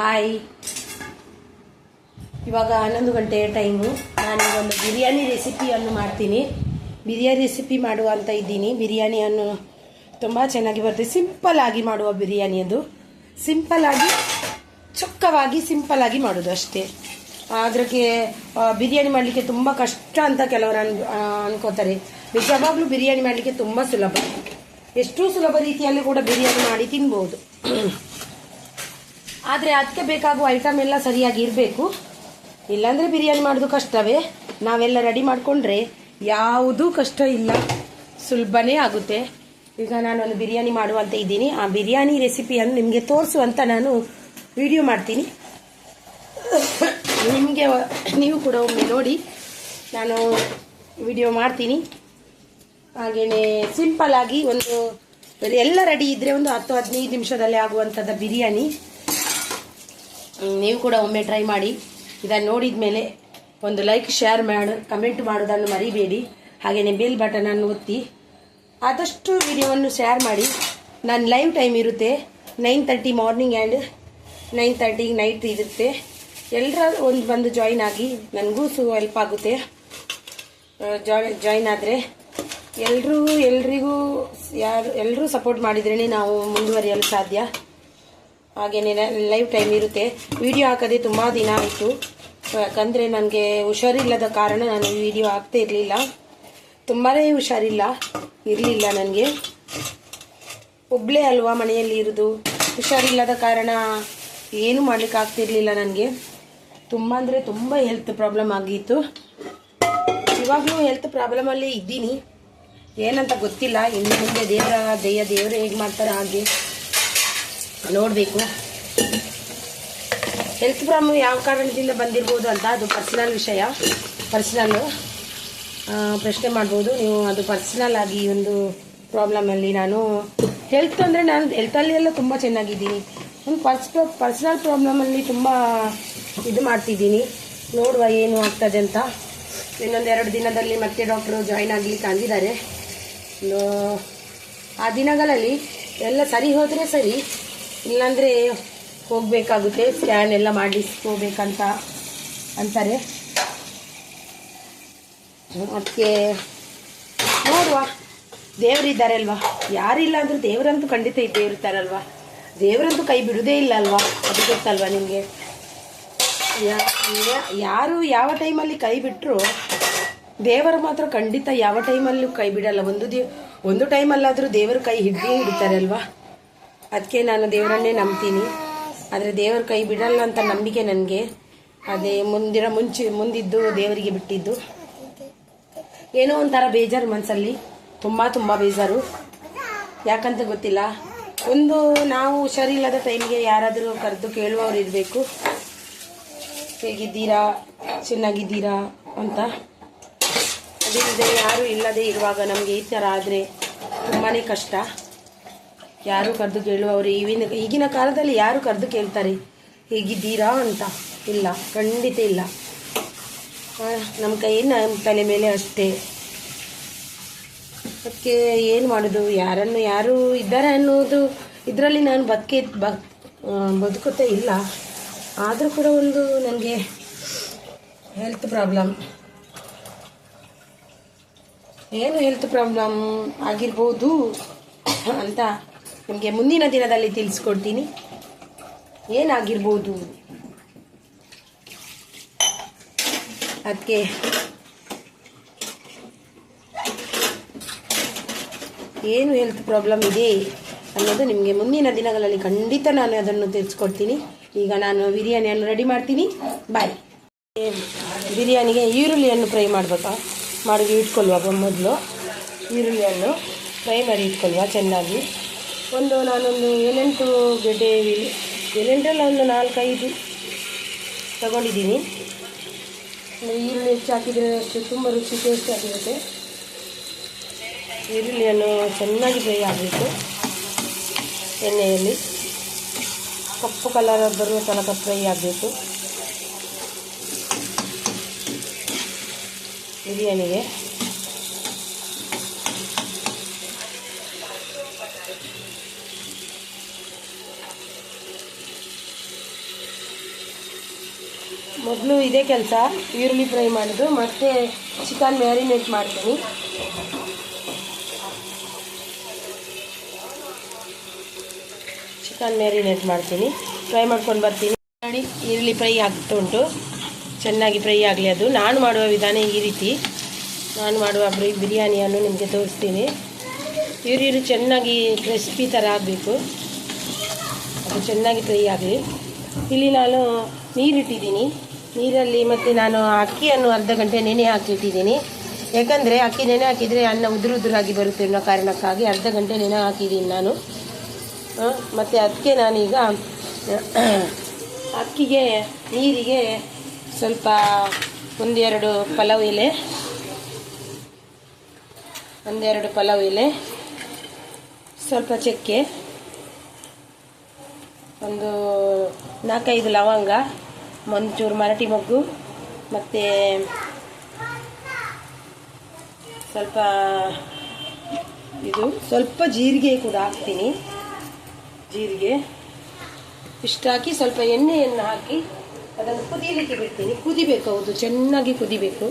Hi. ಇವಾಗ ಹನ್ನೊಂದು ಗಂಟೆ ಟೈಮು. ನಾನು ಒಂದು ಬಿರಿಯಾನಿ ರೆಸಿಪಿಯನ್ನು ಮಾಡ್ತೀನಿ. ಬಿರಿಯಾನಿ ರೆಸಿಪಿ ಮಾಡುವ ಅಂತ ಇದ್ದೀನಿ. ಬಿರಿಯಾನಿಯನ್ನು ತುಂಬ ಚೆನ್ನಾಗಿ ಬರುತ್ತೆ. ಸಿಂಪಲ್ ಆಗಿ ಮಾಡುವ ಬಿರಿಯಾನಿ ಅದು. ಸಿಂಪಲ್ ಆಗಿ, ಚೊಕ್ಕವಾಗಿ ಸಿಂಪಲ್ ಆಗಿ ಮಾಡೋದು ಅಷ್ಟೇ. ಅದಕ್ಕೆ ಬಿರಿಯಾನಿ ಮಾಡಲಿಕ್ಕೆ ತುಂಬ ಕಷ್ಟ ಅಂತ ಕೆಲವರು ಅನ್ ಅನ್ಕೋತಾರೆ. ನಿಜವಾಗ್ಲೂ ಬಿರಿಯಾನಿ ಮಾಡಲಿಕ್ಕೆ ತುಂಬ ಸುಲಭ. ಎಷ್ಟು ಸುಲಭ ರೀತಿಯಲ್ಲಿ ಕೂಡ ಬಿರಿಯಾನಿ ಮಾಡಿ ತಿನ್ಬೋದು. ಆದರೆ ಅದಕ್ಕೆ ಬೇಕಾಗುವ ಐಟಮ್ ಎಲ್ಲ ಸರಿಯಾಗಿ ಇರಬೇಕು. ಇಲ್ಲಾಂದರೆ ಬಿರಿಯಾನಿ ಮಾಡೋದು ಕಷ್ಟವೇ. ನಾವೆಲ್ಲ ರೆಡಿ ಮಾಡಿಕೊಂಡ್ರೆ ಯಾವುದೂ ಕಷ್ಟ ಇಲ್ಲ. ಸುಲಭನೇ ಆಗುತ್ತೆ. ಈಗ ನಾನೊಂದು ಬಿರಿಯಾನಿ ಮಾಡುವಂತ ಇದ್ದೀನಿ. ಆ ಬಿರಿಯಾನಿ ರೆಸಿಪಿಯನ್ನು ನಿಮಗೆ ತೋರಿಸುವಂತ ನಾನು ವಿಡಿಯೋ ಮಾಡ್ತೀನಿ. ನಿಮಗೆ ನೀವು ಕೂಡ ಒಮ್ಮೆ ನೋಡಿ. ನಾನು ವಿಡಿಯೋ ಮಾಡ್ತೀನಿ. ಹಾಗೆಯೇ ಸಿಂಪಲ್ ಆಗಿ ಒಂದು, ಎಲ್ಲ ರೆಡಿ ಇದ್ದರೆ ಒಂದು ಹತ್ತು ಹದಿನೈದು ನಿಮಿಷದಲ್ಲಿ ಆಗುವಂಥದ್ದು ಬಿರಿಯಾನಿ. ನೀವು ಕೂಡ ಒಮ್ಮೆ ಟ್ರೈ ಮಾಡಿ. ಇದನ್ನು ನೋಡಿದ ಮೇಲೆ ಒಂದು ಲೈಕ್ ಶೇರ್ ಮಾಡಿ ಕಮೆಂಟ್ ಮಾಡೋದನ್ನು ಮರಿಬೇಡಿ. ಹಾಗೆಯೇ ಬೆಲ್ ಬಟನನ್ನು ಒತ್ತಿ. ಆದಷ್ಟು ವಿಡಿಯೋವನ್ನು ಶೇರ್ ಮಾಡಿ. ನಾನು ಲೈವ್ ಟೈಮ್ ಇರುತ್ತೆ. Nine thirty morning and nine thirty night ಇರುತ್ತೆ. ಎಲ್ಲರ ಒಂದು ಬಂದು ಜಾಯಿನ್ ಆಗಿ. ನನಗೂ ಸು ಹೆಲ್ಪ್ ಆಗುತ್ತೆ. ಜಾಯ್ ಜಾಯಿನ್ ಆದರೆ ಎಲ್ಲರೂ ಎಲ್ರಿಗೂ, ಯಾರು ಎಲ್ಲರೂ ಸಪೋರ್ಟ್ ಮಾಡಿದ್ರೇ ನಾವು ಮುಂದುವರಿಯಲು ಸಾಧ್ಯ. ಹಾಗೆಯೇ ಲೈವ್ ಟೈಮ್ ಇರುತ್ತೆ. ವಿಡಿಯೋ ಹಾಕದೆ ತುಂಬ ದಿನ ಆಯಿತು. ಯಾಕಂದರೆ ನನಗೆ ಹುಷಾರಿಲ್ಲದ ಕಾರಣ ನಾನು ವಿಡಿಯೋ ಹಾಕ್ತಾ ಇರಲಿಲ್ಲ. ತುಂಬಾ ಹುಷಾರಿಲ್ಲ. ಇರಲಿಲ್ಲ ನನಗೆ. ಒಬ್ಬಳೇ ಅಲ್ವಾ ಮನೆಯಲ್ಲಿ ಇರೋದು. ಹುಷಾರಿಲ್ಲದ ಕಾರಣ ಏನೂ ಮಾಡ್ಲಿಕ್ಕೆ ಆಗ್ತಿರ್ಲಿಲ್ಲ ನನಗೆ. ತುಂಬ ಅಂದರೆ ತುಂಬ ಹೆಲ್ತ್ ಪ್ರಾಬ್ಲಮ್ ಆಗಿತ್ತು. ಇವಾಗಲೂ ಹೆಲ್ತ್ ಪ್ರಾಬ್ಲಮಲ್ಲಿ ಇದ್ದೀನಿ. ಏನಂತ ಗೊತ್ತಿಲ್ಲ. ಇನ್ನು ಮುಂದೆ ದೇವರ ದೇಯ ದೇವರು ಹೇಗೆ ಮಾಡ್ತಾರೆ ಹಾಗೆ. ನೋಡಬೇಕು. ಹೆಲ್ತ್ ಪ್ರಾಬ್ಲಮ್ ಯಾವ ಕಾರಣದಿಂದ ಬಂದಿರ್ಬೋದು ಅಂತ ಅದು ಪರ್ಸನಲ್ ವಿಷಯ. ಪರ್ಸನಲ್ ಪ್ರಶ್ನೆ ಮಾಡ್ಬೋದು. ನೀವು ಅದು ಪರ್ಸನಲ್ ಆಗಿ ಒಂದು ಪ್ರಾಬ್ಲಮಲ್ಲಿ ನಾನು ಹೆಲ್ತ್ ಅಂದರೆ ನಾನು ಹೆಲ್ತಲ್ಲಿ ಎಲ್ಲ ತುಂಬ ಚೆನ್ನಾಗಿದ್ದೀನಿ. ಒಂದು ಪರ್ಸ್ ಪರ್ಸನಲ್ ಪ್ರಾಬ್ಲಮಲ್ಲಿ ತುಂಬ ಇದು ಮಾಡ್ತಿದ್ದೀನಿ. ನೋಡುವ ಏನು ಆಗ್ತದೆ ಅಂತ. ಇನ್ನೊಂದು ಎರಡು ದಿನದಲ್ಲಿ ಮತ್ತೆ ಡಾಕ್ಟ್ರು ಜಾಯಿನ್ ಆಗಲಿಕ್ಕೆ ಅಂದಿದ್ದಾರೆ. ಒಂದು ಆ ದಿನಗಳಲ್ಲಿ ಎಲ್ಲ ಸರಿ ಹೋದರೆ ಸರಿ. ಇಲ್ಲಾಂದರೆ ಹೋಗಬೇಕಾಗುತ್ತೆ. ಸ್ಕ್ಯಾನ್ ಎಲ್ಲ ಮಾಡಿಸ್ಕೋಬೇಕಂತ ಅಂತಾರೆ. ಅದಕ್ಕೆ ನೋಡುವ. ದೇವರಿದ್ದಾರೆ ಅಲ್ವಾ ಯಾರಿಲ್ಲ ಅಂದರೂ ದೇವರಂತೂ ಖಂಡಿತ ಇದ್ದೇ ಇರ್ತಾರಲ್ವಾ ದೇವರಂತೂ ಕೈ ಬಿಡುವುದೇ ಇಲ್ಲ ಅಲ್ವಾ? ಅದು ಗೊತ್ತಲ್ವಾ ನಿಮಗೆ? ಯಾರು ಯಾವ ಟೈಮಲ್ಲಿ ಕೈ ಬಿಟ್ಟರು ದೇವರು ಮಾತ್ರ ಖಂಡಿತ ಯಾವ ಟೈಮಲ್ಲೂ ಕೈ ಬಿಡಲ್ಲ. ಒಂದು ದಿ, ಒಂದು ಟೈಮಲ್ಲಾದರೂ ದೇವರು ಕೈ ಹಿಡಿದೇ ಹಿಡಿತಾರೆ ಅಲ್ವಾ ಅದಕ್ಕೆ ನಾನು ದೇವರನ್ನೇ ನಂಬ್ತೀನಿ. ಆದರೆ ದೇವರ ಕೈ ಬಿಡಲ್ಲ ಅಂತ ನಂಬಿಕೆ ನನಗೆ. ಅದೇ ಮುಂದಿನ ಮುಂಚೆ ಮುಂದಿದ್ದು ದೇವರಿಗೆ ಬಿಟ್ಟಿದ್ದು. ಏನೋ ಒಂಥರ ಬೇಜಾರು ಮನಸ್ಸಲ್ಲಿ ತುಂಬ ತುಂಬ ಬೇಜಾರು. ಯಾಕಂತ ಗೊತ್ತಿಲ್ಲ. ಒಂದು ನಾವು ಹುಷಾರಿಲ್ಲದ ಟೈಮ್ಗೆ ಯಾರಾದರೂ ಕರೆದು ಕೇಳುವವರು ಇರಬೇಕು. ಹೇಗಿದ್ದೀರಾ? ಚೆನ್ನಾಗಿದ್ದೀರಾ ಅಂತ. ಅದಿಲ್ಲದೆ ಯಾರು ಇಲ್ಲದೆ ಇರುವಾಗ ನಮಗೆ ಈ ಥರ ಆದರೆ ತುಂಬಾ ಕಷ್ಟ. ಯಾರು ಕರೆದು ಕೇಳುವವರು? ಈಗಿನ ಈಗಿನ ಕಾಲದಲ್ಲಿ ಯಾರು ಕರೆದು ಕೇಳ್ತಾರೆ? ಹೇಗಿದ್ದೀರಾ ಅಂತ? ಇಲ್ಲ, ಖಂಡಿತ ಇಲ್ಲ. ನಮ್ಮ ಕೈ, ನಮ್ಮ ತಲೆ ಮೇಲೆ ಅಷ್ಟೇ. ಅದಕ್ಕೆ ಏನು ಮಾಡೋದು? ಯಾರನ್ನು, ಯಾರು ಇದ್ದಾರೆ ಅನ್ನೋದು, ಇದರಲ್ಲಿ ನಾನು ಬದುಕೆ ಬಕ್ ಬದುಕುತ್ತೇ ಇಲ್ಲ. ಆದರೂ ಕೂಡ ಒಂದು ನನಗೆ ಹೆಲ್ತ್ ಪ್ರಾಬ್ಲಮ್ ಏನು ಹೆಲ್ತ್ ಪ್ರಾಬ್ಲಮ್ ಆಗಿರ್ಬೋದು ಅಂತ ನಿಮಗೆ ಮುಂದಿನ ದಿನದಲ್ಲಿ ತಿಳಿಸ್ಕೊಡ್ತೀನಿ. ಏನಾಗಿರ್ಬೋದು? ಅದಕ್ಕೆ ಏನು ಹೆಲ್ತ್ ಪ್ರಾಬ್ಲಮ್ ಇದೆ ಅನ್ನೋದು ನಿಮಗೆ ಮುಂದಿನ ದಿನಗಳಲ್ಲಿ ಖಂಡಿತ ನಾನು ಅದನ್ನು ತಿಳಿಸ್ಕೊಡ್ತೀನಿ. ಈಗ ನಾನು ಬಿರಿಯಾನಿಯನ್ನು ರೆಡಿ ಮಾಡ್ತೀನಿ. ಬಾಯ್ ಬಿರಿಯಾನಿಗೆ ಈರುಳ್ಳಿಯನ್ನು ಫ್ರೈ ಮಾಡಬೇಕಾ? ಮಾಡಿ ಇಟ್ಕೊಳ್ವಾ ಮೊದಲು ಈರುಳ್ಳಿಯನ್ನು ಫ್ರೈ ಮಾಡಿ ಇಟ್ಕೊಳ್ವಾ ಚೆನ್ನಾಗಿ. ಒಂದು ನಾನೊಂದು ಏಳೆಂಟು ಗೆಡ್ಡೆ ಏಳೆಂಟಲ್ಲ ಒಂದು ನಾಲ್ಕೈದು ತಗೊಂಡಿದ್ದೀನಿ. ಈರುಳ್ಳಿ ಹೆಚ್ಚು ಹಾಕಿದರೆ ಅಷ್ಟು ತುಂಬ ರುಚಿ ಟೇಸ್ಟ್ ಆಗಿರುತ್ತೆ. ಈರುಳ್ಳಿಯನ್ನು ಚೆನ್ನಾಗಿ ಫ್ರೈ ಆಗಬೇಕು ಎಣ್ಣೆಯಲ್ಲಿ. ಕಪ್ಪು ಕಲರ್ ಬರುವ ತನಕ ಫ್ರೈ ಆಗಬೇಕು. ಬಿರಿಯಾನಿಗೆ. ಮೊದಲು ಇದೇ ಕೆಲಸ, ಈರುಳ್ಳಿ ಫ್ರೈ ಮಾಡೋದು. ಮತ್ತೆ ಚಿಕನ್ ಮ್ಯಾರಿನೇಟ್ ಮಾಡ್ತೀನಿ. ಚಿಕನ್ ಮ್ಯಾರಿನೇಟ್ ಮಾಡ್ತೀನಿ. ಫ್ರೈ ಮಾಡ್ಕೊಂಡು ಬರ್ತೀನಿ. ನೋಡಿ, ಈರುಳ್ಳಿ ಫ್ರೈ ಆಗ್ತಾ ಉಂಟು. ಚೆನ್ನಾಗಿ ಫ್ರೈ ಆಗಲಿ ಅದು. ನಾನು ಮಾಡುವ ವಿಧಾನ ಈ ರೀತಿ. ನಾನು ಮಾಡುವ ಬ್ರಿ- ಬಿರಿಯಾನಿಯನ್ನು ನಿಮಗೆ ತೋರಿಸ್ತೀನಿ. ಈರುಳ್ಳಿ ಚೆನ್ನಾಗಿ ಕ್ರಿಸ್ಪಿ ಥರ ಆಗಬೇಕು. ಅದು ಚೆನ್ನಾಗಿ ಫ್ರೈ ಆಗಲಿ. ಇಲ್ಲಿ ನಾನು ನೀರಿಟ್ಟಿದ್ದೀನಿ. ನೀರಲ್ಲಿ ಮತ್ತು ನಾನು ಅಕ್ಕಿಯನ್ನು ಅರ್ಧ ಗಂಟೆ ನೆನೆ ಹಾಕಿಟ್ಟಿದ್ದೀನಿ. ಯಾಕಂದರೆ ಅಕ್ಕಿ ನೆನೆ ಹಾಕಿದರೆ ಅನ್ನ ಉದುರು ಉದುರಾಗಿ ಬರುತ್ತೆ ಅನ್ನೋ ಕಾರಣಕ್ಕಾಗಿ ಅರ್ಧ ಗಂಟೆ ನೆನೆ ಹಾಕಿದ್ದೀನಿ ನಾನು. ಮತ್ತು ಅದಕ್ಕೆ ನಾನೀಗ ಅಕ್ಕಿಗೆ ನೀರಿಗೆ ಸ್ವಲ್ಪ ಒಂದೆರಡು ಪಲಾವ್ ಎಲೆ, ಒಂದೆರಡು ಪಲಾವ್ ಎಲೆ, ಸ್ವಲ್ಪ ಚಕ್ಕೆ, ಒಂದು ನಾಲ್ಕೈದು ಲವಂಗ ಒಂಚೂರು ಮರಾಠಿ ಮೊಗ್ಗು ಮತ್ತು ಸ್ವಲ್ಪ ಇದು, ಸ್ವಲ್ಪ ಜೀರಿಗೆ ಕೂಡ ಹಾಕ್ತೀನಿ. ಜೀರಿಗೆ. ಇಷ್ಟು ಹಾಕಿ ಸ್ವಲ್ಪ ಎಣ್ಣೆಯನ್ನು ಹಾಕಿ ಅದನ್ನು ಕುದಿಯಲಿಕ್ಕೆ ಬಿಡ್ತೀನಿ. ಕುದಿಬೇಕು ಹೌದು, ಚೆನ್ನಾಗಿ ಕುದಿಬೇಕು.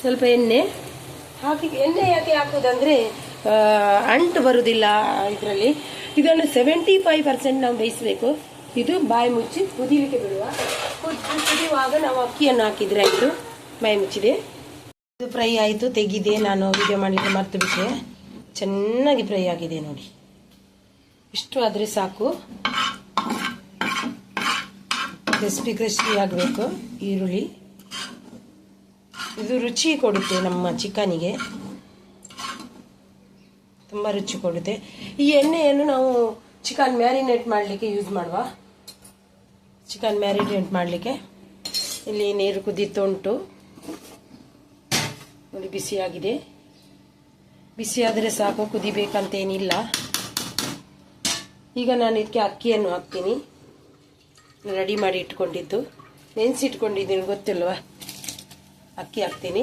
ಸ್ವಲ್ಪ ಎಣ್ಣೆ. ಹಾಕಿ, ಎಣ್ಣೆ ಯಾಕೆ ಹಾಕೋದಂದರೆ ಅಂಟು ಬರುವುದಿಲ್ಲ ಇದರಲ್ಲಿ. ಇದನ್ನು ಸೆವೆಂಟಿ ಫೈವ್ ಪರ್ಸೆಂಟ್ ನಾವು ಬೇಯಿಸಬೇಕು. ಇದು ಬಾಯಿ ಮುಚ್ಚಿ ಕುದಿಲಿಕ್ಕೆ ಬಿಡುವ. ಕುದಿ ಕುದಿಯುವಾಗ ನಾವು ಅಕ್ಕಿಯನ್ನು ಹಾಕಿದರೆ ಆಯಿತು. ಬಾಯಿ ಮುಚ್ಚಿದೆ. ಇದು ಫ್ರೈ ಆಯಿತು, ತೆಗಿದೆ. ನಾನು ವಿಡಿಯೋ ಮಾಡಲಿಕ್ಕೆ ಮರೆತು ಬಿಟ್ಟೆ ಚೆನ್ನಾಗಿ ಫ್ರೈ ಆಗಿದೆ ನೋಡಿ. ಇಷ್ಟು ಆದರೆ ಸಾಕು. ಕ್ರಿಸ್ಪಿ ಕ್ರಿಸ್ಪಿ ಆಗಬೇಕು. ಈರುಳ್ಳಿ. ಇದು ರುಚಿ ಕೊಡುತ್ತೆ ನಮ್ಮ ಚಿಕನಿಗೆ ತುಂಬ ರುಚಿ ಕೊಡುತ್ತೆ. ಈ ಎಣ್ಣೆಯನ್ನು ನಾವು ಚಿಕನ್ ಮ್ಯಾರಿನೇಟ್ ಮಾಡಲಿಕ್ಕೆ ಯೂಸ್ ಮಾಡುವ. ಚಿಕನ್ ಮ್ಯಾರಿನೇಟ್ ಮಾಡಲಿಕ್ಕೆ ಇಲ್ಲಿ ನೀರು ಕುದೀತಾ ಉಂಟು ನೋಡಿ, ಬಿಸಿಯಾಗಿದೆ. ಬಿಸಿಯಾದರೆ ಸಾಕು ಕುದಿಬೇಕಂತೇನಿಲ್ಲ ಈಗ ನಾನು ಇದಕ್ಕೆ ಅಕ್ಕಿಯನ್ನು ಹಾಕ್ತೀನಿ. ರೆಡಿ ಮಾಡಿ ಇಟ್ಕೊಂಡಿದ್ದು. ನೆನೆಸಿಟ್ಕೊಂಡಿದ್ದೀನಿ, ಗೊತ್ತಿಲ್ವ? ಅಕ್ಕಿ ಹಾಕ್ತೀನಿ.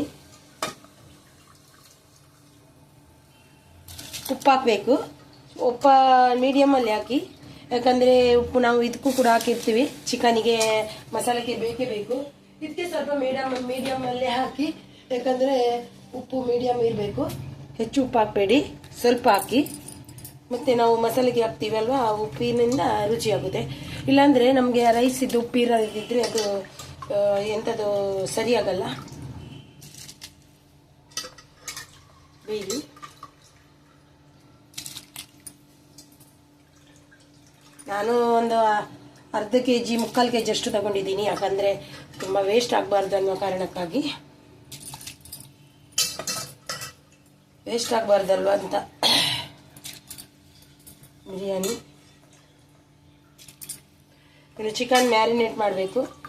ಉಪ್ಪು ಹಾಕಬೇಕು. ಉಪ್ಪ ಮೀಡಿಯಮಲ್ಲಿ ಹಾಕಿ, ಯಾಕಂದರೆ ಉಪ್ಪು ನಾವು ಇದಕ್ಕೂ ಕೂಡ ಹಾಕಿರ್ತೀವಿ. ಚಿಕನಿಗೆ ಮಸಾಲೆಗೆ ಬೇಕೇ ಬೇಕು. ಇದಕ್ಕೆ ಸ್ವಲ್ಪ ಮೀಡಿಯಮ್ ಮೀಡಿಯಮಲ್ಲೇ ಹಾಕಿ, ಯಾಕಂದರೆ ಉಪ್ಪು ಮೀಡಿಯಮ್ ಇರಬೇಕು. ಹೆಚ್ಚು ಉಪ್ಪು ಹಾಕಬೇಡಿ. ಸ್ವಲ್ಪ ಹಾಕಿ. ಮತ್ತು ನಾವು ಮಸಾಲೆಗೆ ಹಾಕ್ತೀವಲ್ವ ಆ ಉಪ್ಪಿನಿಂದ ರುಚಿಯಾಗುತ್ತೆ. ಇಲ್ಲಾಂದರೆ ನಮಗೆ ರೈಸ್ ಉಪ್ಪು ಇರೋದಿದ್ರೆ ಅದು ಎಂಥದ್ದು ಸರಿಯಾಗಲ್ಲ. ಬೇಯ್ಲಿ ನಾನು ಒಂದು ಅರ್ಧ ಕೆ ಜಿ ಮುಕ್ಕಾಲು ಕೆ ಜಿ ಅಷ್ಟು ತಗೊಂಡಿದ್ದೀನಿ. ಯಾಕಂದರೆ ತುಂಬ ವೇಸ್ಟ್ ಆಗಬಾರ್ದು ಅನ್ನೋ ಕಾರಣಕ್ಕಾಗಿ. ವೇಸ್ಟ್ ಆಗಬಾರ್ದಲ್ವ ಅಂತ. ಬಿರಿಯಾನಿ. ಇನ್ನು ಚಿಕನ್ ಮ್ಯಾರಿನೇಟ್ ಮಾಡಬೇಕು.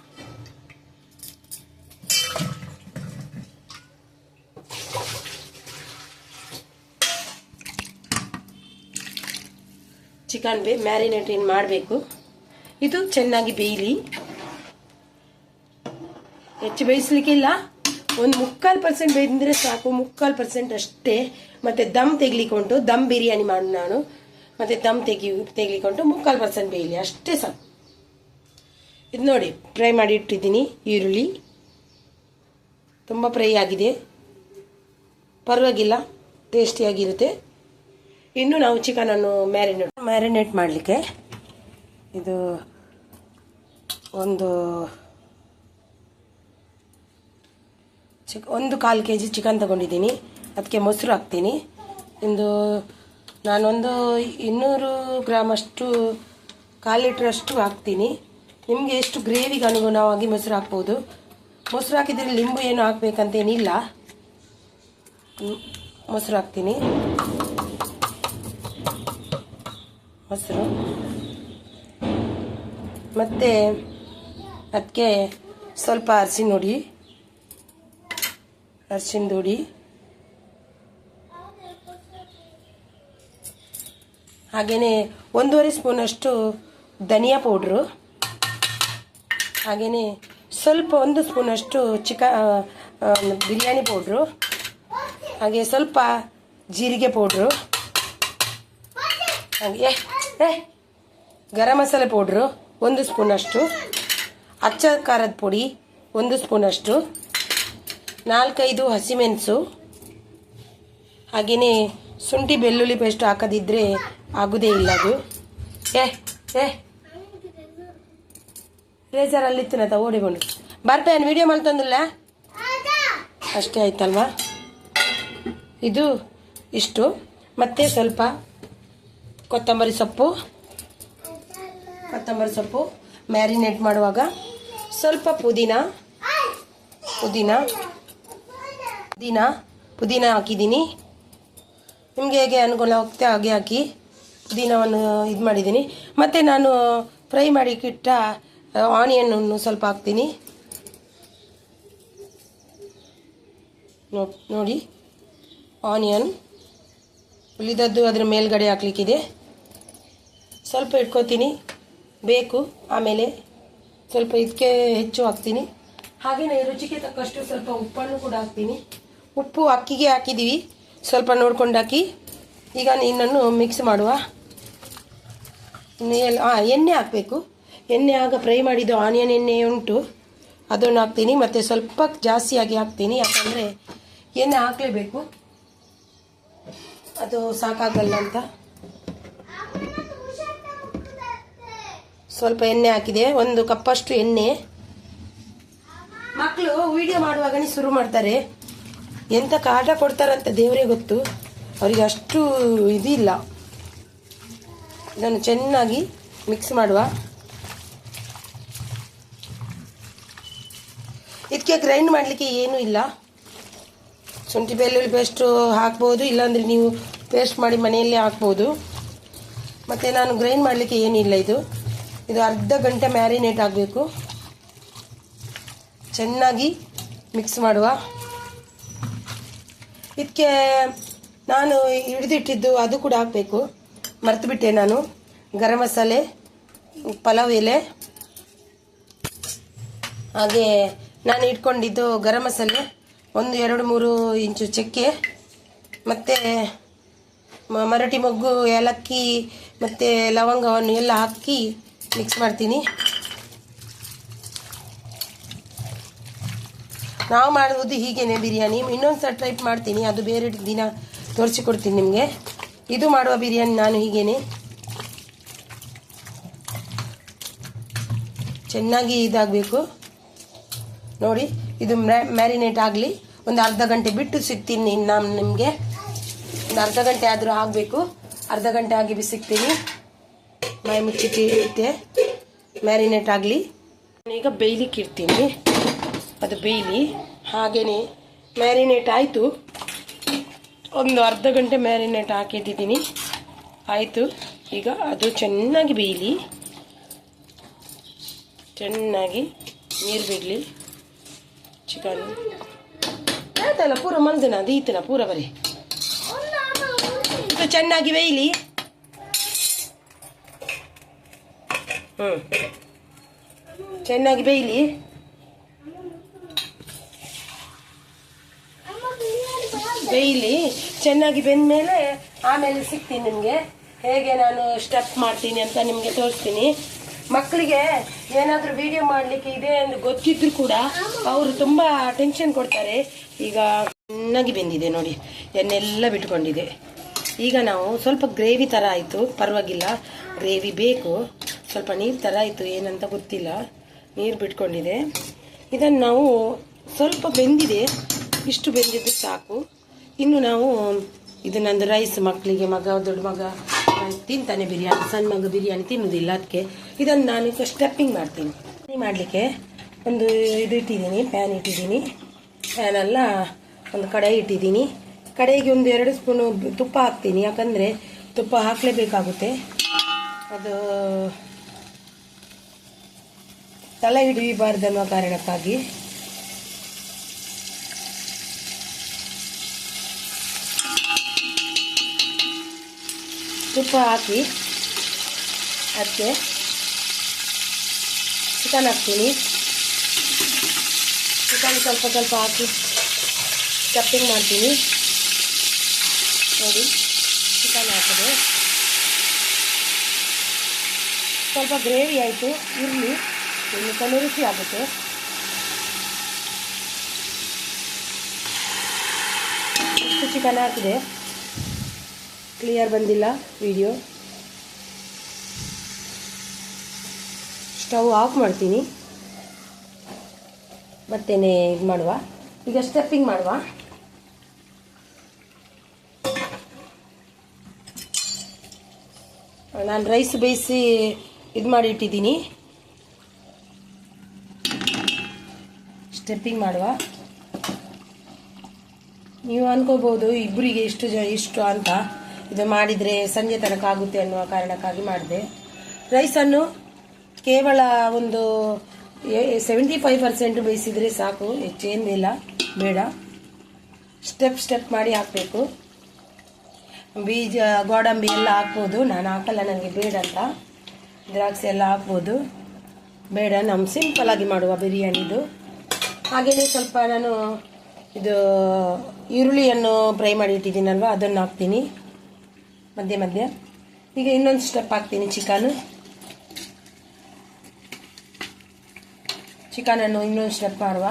ಚಿಕನ್ ಬೇ ಮ್ಯಾರಿನೇಟ್ ಏನು ಮಾಡಬೇಕು? ಇದು ಚೆನ್ನಾಗಿ ಬೇಯಲಿ. ಹೆಚ್ಚು ಬೇಯಿಸ್ಲಿಕ್ಕಿಲ್ಲ. ಒಂದು ಮುಕ್ಕಾಲು ಪರ್ಸೆಂಟ್ ಬೇಯ್ದ್ರೆ ಸಾಕು. ಮುಕ್ಕಾಲು ಪರ್ಸೆಂಟ್ ಅಷ್ಟೇ. ಮತ್ತು ದಮ್ ತೆಗ್ಲಿಕೊಂಡು, ದಮ್ ಬಿರಿಯಾನಿ ಮಾಡು ನಾನು. ಮತ್ತು ದಮ್ ತೆಗಿ ತೆಗ್ಲಿಕೊಂಡು ಮುಕ್ಕಾಲು ಪರ್ಸೆಂಟ್ ಬೇಯಲಿ. ಅಷ್ಟೇ ಸಾಕು. ಇದು ನೋಡಿ, ಫ್ರೈ ಮಾಡಿ ಇಟ್ಟಿದ್ದೀನಿ ಈರುಳ್ಳಿ. ತುಂಬ ಫ್ರೈ ಆಗಿದೆ. ಪರವಾಗಿಲ್ಲ, ಟೇಸ್ಟಿಯಾಗಿರುತ್ತೆ. ಇನ್ನು ನಾವು ಚಿಕನನ್ನು ಮ್ಯಾರಿನೇಟ್ ಮ್ಯಾರಿನೇಟ್ ಮಾಡಲಿಕ್ಕೆ ಇದು ಒಂದು ಚಿಕ್ ಒಂದು ಕಾಲು ಕೆ ಜಿ ಚಿಕನ್ ತಗೊಂಡಿದ್ದೀನಿ. ಅದಕ್ಕೆ ಮೊಸರು ಹಾಕ್ತೀನಿ. ಒಂದು ನಾನೊಂದು ಇನ್ನೂರು ಗ್ರಾಮ್ ಅಷ್ಟು ಕಾಲು ಲೀಟ್ರಷ್ಟು ಹಾಕ್ತೀನಿ. ನಿಮಗೆ ಎಷ್ಟು ಗ್ರೇವಿಗೆ ಅನುಗುಣವಾಗಿ ಮೊಸರು ಹಾಕ್ಬೋದು. ಮೊಸರು ಹಾಕಿದರೆ ಲಿಂಬು ಏನು ಹಾಕ್ಬೇಕಂತೇನಿಲ್ಲ. ಮೊಸರು ಹಾಕ್ತೀನಿ. ಮೊಸರು. ಮತ್ತು ಅದಕ್ಕೆ ಸ್ವಲ್ಪ ಅರಿಶಿನ ಹುಡಿ. ಅರಿಶಿನ ಹುಡಿ. ಹಾಗೆಯೇ ಒಂದೂವರೆ ಸ್ಪೂನಷ್ಟು ಧನಿಯಾ ಪೌಡ್ರು. ಹಾಗೆಯೇ ಸ್ವಲ್ಪ ಒಂದು ಸ್ಪೂನಷ್ಟು ಚಿಕ ಬಿರಿಯಾನಿ ಪೌಡ್ರು. ಹಾಗೆ ಸ್ವಲ್ಪ ಜೀರಿಗೆ ಪೌಡ್ರು. ಹಾಗೆ ಏ, ಗರಂ ಮಸಾಲೆ ಪೌಡ್ರು, ಒಂದು ಸ್ಪೂನಷ್ಟು ಅಚ್ಚ ಖಾರದ ಪುಡಿ, ಒಂದು ಸ್ಪೂನಷ್ಟು ನಾಲ್ಕೈದು ಹಸಿಮೆಣಸು. ಹಾಗೆಯೇ ಶುಂಠಿ ಬೆಳ್ಳುಳ್ಳಿ ಪೇಸ್ಟ್ ಹಾಕೋದಿದ್ರೆ ಆಗೋದೇ ಇಲ್ಲ ಅದು. ಏ ಏ. ರೇಸರ್ ಅಲ್ಲಿತ್ತು ನಾ ಓಡಿಕೊಂಡು ಬರ್ಪೇನು ವಿಡಿಯೋ ಮಾಡ್ತಂದಿಲ್ಲ ಅಷ್ಟೇ ಆಯ್ತಲ್ವಾ? ಇದು ಇಷ್ಟು. ಮತ್ತೆ ಸ್ವಲ್ಪ ಕೊತ್ತಂಬರಿ ಸೊಪ್ಪು. ಕೊತ್ತಂಬರಿ ಸೊಪ್ಪು ಮ್ಯಾರಿನೇಟ್ ಮಾಡುವಾಗ ಸ್ವಲ್ಪ ಪುದೀನ. ಪುದೀನ. ಪುದೀನ. ಪುದೀನ ಹಾಕಿದ್ದೀನಿ. ನಿಮಗೆ ಹೇಗೆ ಅನುಕೂಲ ಹೋಗ್ತೆ ಹಾಗೆ ಹಾಕಿ ಪುದೀನವನ್ನು ಇದು ಮಾಡಿದ್ದೀನಿ. ಮತ್ತು ನಾನು ಫ್ರೈ ಮಾಡಿ ಕಿಟ್ಟ ಆನಿಯನ್ನನ್ನು ಸ್ವಲ್ಪ ಹಾಕ್ತೀನಿ. ನೋಡಿ. ಆನಿಯನ್. ಉಳಿದದ್ದು ಅದರ ಮೇಲ್ಗಡೆ ಹಾಕ್ಲಿಕ್ಕಿದೆ. ಸ್ವಲ್ಪ ಇಟ್ಕೋತೀನಿ. ಬೇಕು. ಆಮೇಲೆ ಸ್ವಲ್ಪ ಇದಕ್ಕೆ ಹೆಚ್ಚು ಹಾಕ್ತೀನಿ. ಹಾಗೆಯೇ ರುಚಿಗೆ ತಕ್ಕಷ್ಟು ಸ್ವಲ್ಪ ಉಪ್ಪನ್ನು ಕೂಡ ಹಾಕ್ತೀನಿ. ಉಪ್ಪು ಅಕ್ಕಿಗೆ ಹಾಕಿದ್ದೀವಿ ಸ್ವಲ್ಪ ನೋಡ್ಕೊಂಡು ಹಾಕಿ. ಈಗ ನಿನ್ನನ್ನು ಮಿಕ್ಸ್ ಮಾಡುವ. ಹಾಂ ಎಣ್ಣೆ ಹಾಕಬೇಕು. ಎಣ್ಣೆ ಆಗ ಫ್ರೈ ಮಾಡಿದ್ದು ಆನಿಯನ್ ಎಣ್ಣೆ ಉಂಟು. ಅದನ್ನು ಹಾಕ್ತೀನಿ. ಮತ್ತು ಸ್ವಲ್ಪ ಜಾಸ್ತಿಯಾಗಿ ಹಾಕ್ತೀನಿ. ಯಾಕಂದರೆ ಎಣ್ಣೆ ಹಾಕಲೇಬೇಕು. ಅದು ಸಾಕಾಗಲ್ಲ ಅಂತ. ಸ್ವಲ್ಪ ಎಣ್ಣೆ ಹಾಕಿದೆ. ಒಂದು ಕಪ್ಪಷ್ಟು ಎಣ್ಣೆ. ಮಕ್ಕಳು ವಿಡಿಯೋ ಮಾಡುವಾಗನೇ ಶುರು ಮಾಡ್ತಾರೆ. ಎಂತ ಕಾಟ ಕೊಡ್ತಾರಂತ ದೇವರೇ ಗೊತ್ತು. ಅವರಿಗೆ ಅಷ್ಟು ಇದಿಲ್ಲ. ಇದನ್ನು ಚೆನ್ನಾಗಿ ಮಿಕ್ಸ್ ಮಾಡುವ. ಇದಕ್ಕೆ ಗ್ರೈಂಡ್ ಮಾಡಲಿಕ್ಕೆ ಏನೂ ಇಲ್ಲ. ಶುಂಠಿ ಬೆಳ್ಳುಳ್ಳಿ ಪೇಸ್ಟು ಹಾಕ್ಬೋದು, ಇಲ್ಲಾಂದರೆ ನೀವು ಪೇಸ್ಟ್ ಮಾಡಿ ಮನೆಯಲ್ಲೇ ಹಾಕ್ಬೋದು. ಮತ್ತು ನಾನು ಗ್ರೈಂಡ್ ಮಾಡಲಿಕ್ಕೆ ಏನಿಲ್ಲ ಇದು. ಇದು ಅರ್ಧ ಗಂಟೆ ಮ್ಯಾರಿನೇಟ್ ಆಗಬೇಕು. ಚೆನ್ನಾಗಿ ಮಿಕ್ಸ್ ಮಾಡುವ. ಇದಕ್ಕೆ ನಾನು ಹಿಡಿದಿಟ್ಟಿದ್ದು ಅದು ಕೂಡ ಹಾಕಬೇಕು. ಮರೆತುಬಿಟ್ಟೆ ನಾನು. ಗರಂ ಮಸಾಲೆ, ಪಲಾವ್ ಎಲೆ. ಹಾಗೆ ನಾನು ಇಟ್ಕೊಂಡಿದ್ದು ಗರಂ ಮಸಾಲೆ, ಒಂದು, ಎರಡು, ಮೂರು ಇಂಚು ಚಕ್ಕೆ. ಮತ್ತು ಮರಟಿ ಮೊಗ್ಗು, ಏಲಕ್ಕಿ, ಮತ್ತು ಲವಂಗವನ್ನು ಎಲ್ಲ ಹಾಕಿ ಮಿಕ್ಸ್ ಮಾಡ್ತೀನಿ. ನಾವು ಮಾಡುವುದು ಹೀಗೇನೆ ಬಿರಿಯಾನಿ. ಇನ್ನೊಂದು ಸಲ ಟ್ರೈಪ್ ಮಾಡ್ತೀನಿ. ಅದು ಬೇರೆ ದಿನ ತೋರಿಸಿಕೊಡ್ತೀನಿ ನಿಮಗೆ. ಇದು ಮಾಡುವ ಬಿರಿಯಾನಿ ನಾನು ಹೀಗೇನೆ. ಚೆನ್ನಾಗಿ ಇದಾಗಬೇಕು. ನೋಡಿ, ಇದು ಮ್ಯಾರಿನೇಟ್ ಆಗಲಿ. ಒಂದು ಅರ್ಧ ಗಂಟೆ ಬಿಟ್ಟು ಸಿಗ್ತೀನಿ ನಾನು ನಿಮಗೆ. ಒಂದು ಅರ್ಧ ಗಂಟೆ ಆದರೂ ಆಗಬೇಕು. ಅರ್ಧ ಗಂಟೆ ಆಗಿ ಸಿಗ್ತೀನಿ ಮೈ ಮುಚ್ಚಿಟ್ಟು ಇಟ್ಟೆ ಮ್ಯಾರಿನೇಟ್ ಆಗಲಿ. ಈಗ ಬೇಯ್ಲಿಕ್ಕೆ ಇಡ್ತೀನಿ. ಅದು ಬೇಯಲಿ. ಹಾಗೆಯೇ ಮ್ಯಾರಿನೇಟ್ ಆಯಿತು. ಒಂದು ಅರ್ಧ ಗಂಟೆ ಮ್ಯಾರಿನೇಟ್ ಹಾಕಿಟ್ಟಿದ್ದೀನಿ ಆಯಿತು. ಈಗ ಅದು ಚೆನ್ನಾಗಿ ಬೇಯಲಿ. ಚೆನ್ನಾಗಿ ನೀರು ಬಿಡಲಿ. ಚಿಕನ್. ಆಯ್ತಲ್ಲ, ಪೂರ ಮಲ್ದಿನ ಅದು? ಈತನ ಪೂರ ಬರೀ. ಇದು ಚೆನ್ನಾಗಿ ಬೇಯಲಿ. ಚೆನ್ನಾಗಿ ಬೇಯಲಿ. ಬೇಯಲಿ. ಚೆನ್ನಾಗಿ ಬೆಂದಮೇಲೆ ಆಮೇಲೆ ಸಿಗ್ತೀನಿ ನಿಮಗೆ. ಹೇಗೆ ನಾನು ಸ್ಟೆಪ್ ಮಾಡ್ತೀನಿ ಅಂತ ನಿಮಗೆ ತೋರಿಸ್ತೀನಿ. ಮಕ್ಕಳಿಗೆ ಏನಾದರೂ ವಿಡಿಯೋ ಮಾಡಲಿಕ್ಕೆ ಇದೆ ಎಂದು ಗೊತ್ತಿದ್ರು ಕೂಡ ಅವರು ತುಂಬ ಟೆನ್ಷನ್ ಕೊಡ್ತಾರೆ. ಈಗ ಚೆನ್ನಾಗಿ ಬೆಂದಿದೆ ನೋಡಿ. ಎಣ್ಣೆಲ್ಲ ಬಿಟ್ಕೊಂಡಿದೆ. ಈಗ ನಾವು ಸ್ವಲ್ಪ ಗ್ರೇವಿ ಥರ ಆಯಿತು. ಪರವಾಗಿಲ್ಲ. ಗ್ರೇವಿ ಬೇಕು. ಸ್ವಲ್ಪ ನೀರು ಥರ ಇತ್ತು, ಏನಂತ ಗೊತ್ತಿಲ್ಲ. ನೀರು ಬಿಟ್ಕೊಂಡಿದೆ. ಇದನ್ನು ನಾವು ಸ್ವಲ್ಪ ಬೆಂದಿದೆ. ಇಷ್ಟು ಬೆಂದಿದ್ದು ಸಾಕು. ಇನ್ನು ನಾವು ಇದನ್ನೊಂದು ನಂದು ರೈಸ್ ಮಕ್ಕಳಿಗೆ ಮಗ, ದೊಡ್ಡ ಮಗ, ತಿಂತಾನೆ ಬಿರಿಯಾನಿ, ಸಣ್ಣ ಮಗ ಬಿರಿಯಾನಿ ತಿನ್ನೋದಿಲ್ಲ ಅದಕ್ಕೆ ಇದನ್ನು ನಾನು ಸ್ಟೆಪ್ಪಿಂಗ್ ಮಾಡ್ತೀನಿ. ಮಾಡಲಿಕ್ಕೆ ಒಂದು ಇದು ಇಟ್ಟಿದ್ದೀನಿ ಪ್ಯಾನ್ ಇಟ್ಟಿದ್ದೀನಿ. ಪ್ಯಾನೆಲ್ಲ ಒಂದು ಕಡಾಯಿ ಇಟ್ಟಿದ್ದೀನಿ. ಕಡೆಗೆ ಒಂದು ಎರಡು ಸ್ಪೂನು ತುಪ್ಪ ಹಾಕ್ತೀನಿ. ಯಾಕಂದರೆ ತುಪ್ಪ ಹಾಕಲೇಬೇಕಾಗುತ್ತೆ. ಅದು ತಲೆ ಹಿಡಿಯಬಾರ್ದು ಅನ್ನೋ ಕಾರಣಕ್ಕಾಗಿ. ತುಪ್ಪ ಹಾಕಿ ಅದಕ್ಕೆ ಚಿಕನ್ ಹಾಕ್ತೀನಿ. ಚಿಕನ್ ಸ್ವಲ್ಪ ಸ್ವಲ್ಪ ಹಾಕಿ ಸ್ಟಫಿಂಗ್ ಮಾಡ್ತೀನಿ. ನೋಡಿ, ಚಿಕನ್ ಹಾಕಿದೆ. ಸ್ವಲ್ಪ ಗ್ರೇವಿ ಆಯಿತು, ಇರಲಿ. ತಿನ್ನಿಸಲು ರುಚಿ ಆಗುತ್ತೆ. ಚಿಕನ್ ಹಾಕಿದೆ ಕ್ಲಿಯರ್ ಬಂದಿಲ್ಲ ವಿಡಿಯೋ ಸ್ಟವ್ ಆಫ್ ಮಾಡ್ತೀನಿ. ಮತ್ತೇನೆ ಇದು ಮಾಡುವ. ಈಗ ಸ್ಟೆಪ್ಪಿಂಗ್ ಮಾಡುವ. ನಾನು ರೈಸ್ ಬೇಯಿಸಿ ಇದು ಮಾಡಿ ಇಟ್ಟಿದ್ದೀನಿ. ಸ್ಟೆಪ್ಪಿಂಗ್ ಮಾಡುವ. ನೀವು ಅನ್ಕೋಬಹುದು ಇಬ್ಬರಿಗೆ ಇಷ್ಟು ಜ ಇಷ್ಟು ಅಂತ. ಇದು ಮಾಡಿದರೆ ಸಂಜೆ ತನಕ ಆಗುತ್ತೆ ಅನ್ನುವ ಕಾರಣಕ್ಕಾಗಿ ಮಾಡಿದೆ. ರೈಸನ್ನು ಕೇವಲ ಒಂದು ಸೆವೆಂಟಿ ಫೈವ್ ಪರ್ಸೆಂಟ್ ಬೇಯಿಸಿದರೆ ಸಾಕು. ಹೆಚ್ಚೇನು ಬೇಡ ಬೇಡ. ಸ್ಟೆಪ್ ಸ್ಟೆಪ್ ಮಾಡಿ ಹಾಕಬೇಕು. ಬೀಜ, ಗೋಡಂಬಿ ಎಲ್ಲ ಹಾಕ್ಬೋದು. ನಾನು ಹಾಕಲ್ಲ, ನನಗೆ ಬೇಡ ಅಂತ. ದ್ರಾಕ್ಷಿ ಎಲ್ಲ ಹಾಕ್ಬೋದು. ಬೇಡ. ನಮ್ಮ ಸಿಂಪಲಾಗಿ ಮಾಡುವ ಬಿರಿಯಾನಿದು. ಹಾಗೆಯೇ ಸ್ವಲ್ಪ ನಾನು ಇದು ಈರುಳ್ಳಿಯನ್ನು ಫ್ರೈ ಮಾಡಿ ಇಟ್ಟಿದ್ದೀನಲ್ವ ಅದನ್ನು ಹಾಕ್ತೀನಿ. ಮಧ್ಯೆ ಮಧ್ಯೆ. ಈಗ ಇನ್ನೊಂದು ಸ್ಟೆಪ್ ಹಾಕ್ತೀನಿ ಚಿಕನ್. ಚಿಕನನ್ನು ಇನ್ನೊಂದು ಸ್ಟೆಪ್ ಮಾಡುವ.